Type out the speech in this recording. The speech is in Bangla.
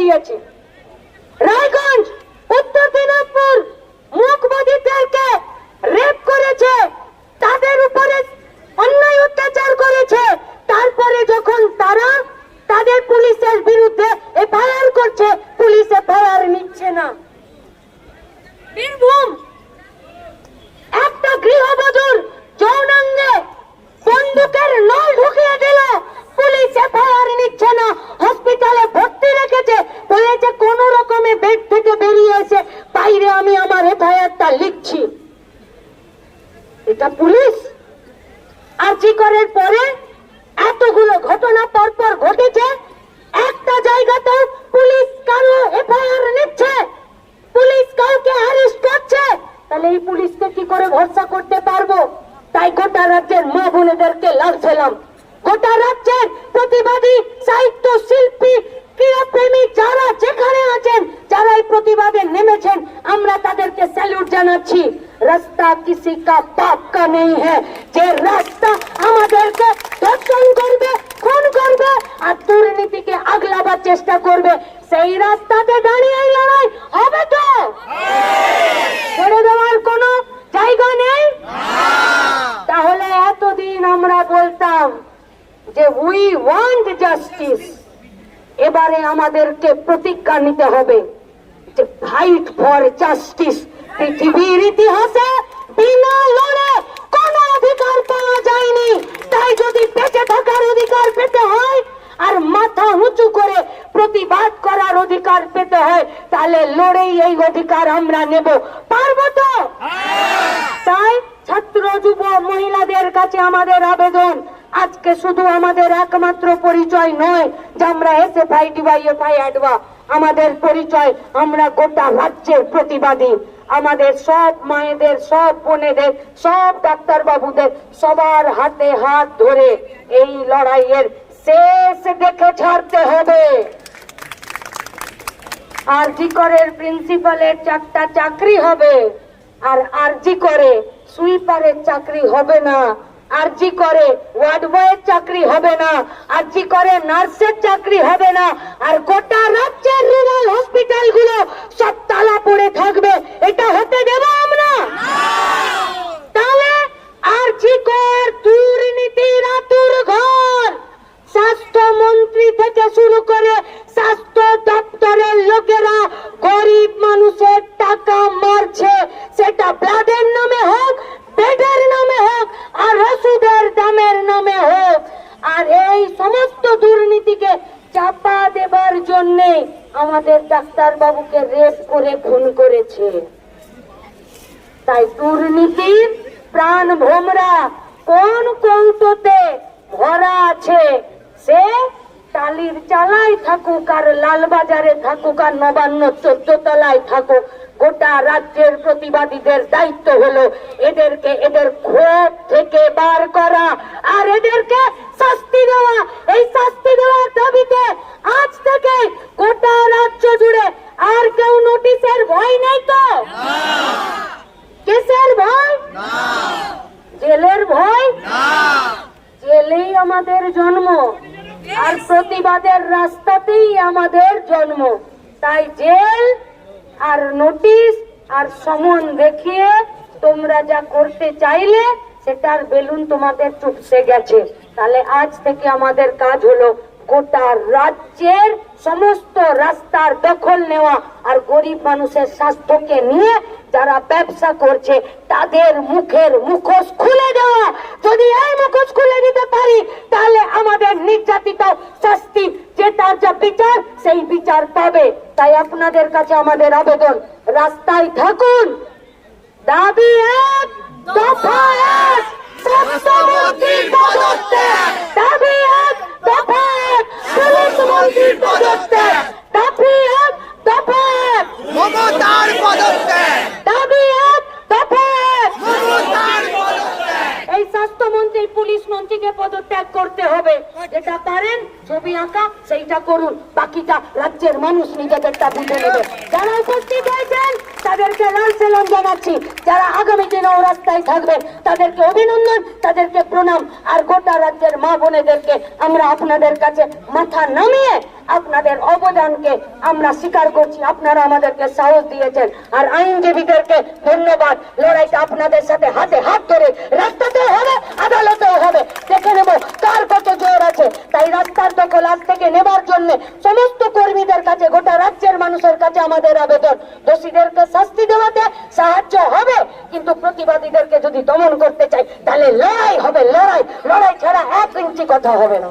দিয়েছে রায়গঞ্জ উত্তর দিনাজপুর মুখবাদীদেরকে রেপ করেছে তাদের উপরে অন্যায় অত্যাচার করেছে তারপরে যখন তারা তাদের পুলিশের বিরুদ্ধে এফআইআর করছে পুলিশ এফআইআর নিচ্ছে না বীরভূম একটা গৃহবধূর যৌনাঙ্গে বন্দুকের নল ঢুকিয়ে দিল পুলিশ এফআইআর নিচ্ছে না হসপিটালে ভর্তি রেখেছে বলেছে কোন রকমে বেড থেকে বেরিয়ে এসে বাইরে আমি আমার এফআইআরটা লিখছি। এটা পুলিশ? আর করার পরে এতগুলো ঘটনা পরপর ঘটেছে, একটা জায়গাতে পুলিশ কারও এফআইআর নিচ্ছে, পুলিশ কাউকে অ্যারেস্ট করছে। তাহলে এই পুলিশকে কি করে ভরসা করতে পারব? তাই গোটা রাজ্যের মা বোনেদেরকে লাগছিলাম গোটা রাজ্যের প্রতিবাদী, সাহিত্য শিল্পী ক্রীড়াপ্রেমী যারা যেখানে আছেন যারা এই প্রতিবাদে নেমেছেন, আমরা তাদেরকে স্যালুট জানাচ্ছি। রাস্তা কিসি কা বাপ কা নেই হ্যাঁ যে রাস্তা আমাদেরকে ধর্ষণ করবে, খুন করবে, আর দুর্নীতিকে আগলাবার চেষ্টা করবে, সেই রাস্তাতে দাঁড়িয়ে লড়াই হবে তো? ছেড়ে দেওয়ার কোনো জায়গা নেই? তাহলে এতদিন আমরা বলতাম যে উই ওয়ান্ট জাস্টিস এবারে আমাদেরকে প্রতিজ্ঞা নিতে হবে যে ফাইট ফর জাস্টিস পৃথিবীর ইতিহাসে বিনা লড়ে কোন অধিকার পাওয়া যায়নি। তাই যদি বেঁচে থাকার অধিকার পেতে হয় আর মাথা উঁচু করে প্রতিবাদ করার অধিকার পেতে হয় তাহলে লড়েই এই অধিকার আমরা নেব। পারব তো? তাই ছাত্র যুব মহিলাদের কাছে আমাদের আবেদন। আজকে শুধু আমাদের একমাত্র পরিচয় নয় যে আমরা এসে ফাই ডিবাই এফআই আডবা আমাদের পরিচয় আমরা গোটা রাজ্যের প্রতিবাদী। আমাদের সব মায়েদের, সব বোনেদের, সব ডাক্তার বাবুদের সবার হাতে হাত ধরে এই লড়াইয়ের শেষ দেখে ছাড়তে হবে। আরজি করের প্রিন্সিপালের চারটা চাকরি হবে, আর আরজি করে সুইপারের চাকরি হবে না। আরজি করে ওয়ার্ড বয়ের চাকরি হবে না, আরজি করে নার্সের চাকরি হবে না, আর গোটা রাজ্যের রুরাল হসপিটালগুলো সব তালা পড়ে থাকবে, এটা হতে দেব আমরা। আমাদের ডাক্তার বাবুকে রেপ করে, খুন করেছে। তাই দুর্নীতির প্রাণ ভোমরা, কোন কৌটোতে ভরা আছে? সে টালির চালাই থাকুক আর লালবাজারে থাকুক আর নবান্ন চোদ্দ তলায় থাকুক। গোটা রাজ্যের প্রতিবাদীদের দায়িত্ব হলো এদেরকে এদের ক্ষোভ থেকে বার করা আর এদেরকে শাস্তি দেওয়া। এই শাস্তি দেওয়ার দাবিতে আজ থেকে গোটা রাজ্য জুড়ে আর কেউ নোটিশের ভয় নেই তো? কেসের ভয়? জেলের ভয়? জেলেই আমাদের জন্ম। আর প্রতিবাদের রাস্তাতেই আমাদের জন্ম। তাই জেল আর নোটিশ আর সমন দেখিয়ে তোমরা যা করতে চাইলে সেটার বেলুন তোমাদের চুপসে গেছে। তাহলে আজ থেকে আমাদের কাজ হলো গোটা রাজ্যের সমস্ত রাস্তার দখল নেওয়া আর গরিব মানুষের স্বাস্থ্যকে নিয়ে যারা ব্যবসা করছে, তাদের মুখের মুখোশ খুলে দেওয়া। যদি এই মুখোশ খুলে দিতে পারি, তাহলে আমাদের নির্যাতিত শাস্তি যে তার যা বিচার, সেই বিচার পাবে। তাই আপনাদের কাছে আমাদের আবেদন, রাস্তায় থাকুন। দাবি এক, দফা এক স্বাস্থ্যমন্ত্রীর পদত্যাগ দাবি এক দফা এক পুলিশ মন্ত্রীর পদত্যাগ দাবি এক দফা এক মমতার পদত্যাগ দাবি এক দফা এক মমতার পদত্যাগ এই স্বাস্থ্যমন্ত্রী পুলিশ মন্ত্রীকে পদত্যাগ করতে হবে যেটা পারেন, ছবি আঁকা, সেইটা করুন। বাকিটা রাজ্যের মানুষ নিজেদেরটা বুঝে নেবে। যারা উপস্থিত হয়েছেন, তাদেরকে লাল সেলাম জানাচ্ছি। যারা আগামী দিনেও রাস্তায় থাকবে তাদেরকে অভিনন্দন, তাদেরকে প্রণাম। আর গোটা রাজ্যের মা বোনেদেরকে আমরা আপনাদের কাছে মাথা নামিয়ে আপনাদের অবদানকে আমরা স্বীকার করছি। আপনারা আমাদেরকে সাহস দিয়েছেন। আর আইনজীবীদেরকে ধন্যবাদ। লড়াইটা আপনাদের সাথে হাতে হাত ধরে রাস্তাতেও হবে, আদালতেও হবে দেখে নেব কার কত জোর আছে তাই রাস্তার দখল থেকে নেবার জন্য সমস্ত কর্মীদের কাছে, গোটা রাজ্যের মানুষের কাছে আমাদের আবেদন। দোষীদেরকে শাস্তি দেওয়াতে সাহায্য হবে, কিন্তু প্রতিবাদীদেরকে যদি দমন করতে চাই, তাহলে লড়াই হবে, লড়াই। লড়াই ছাড়া এক ইঞ্চি কথা হবে না।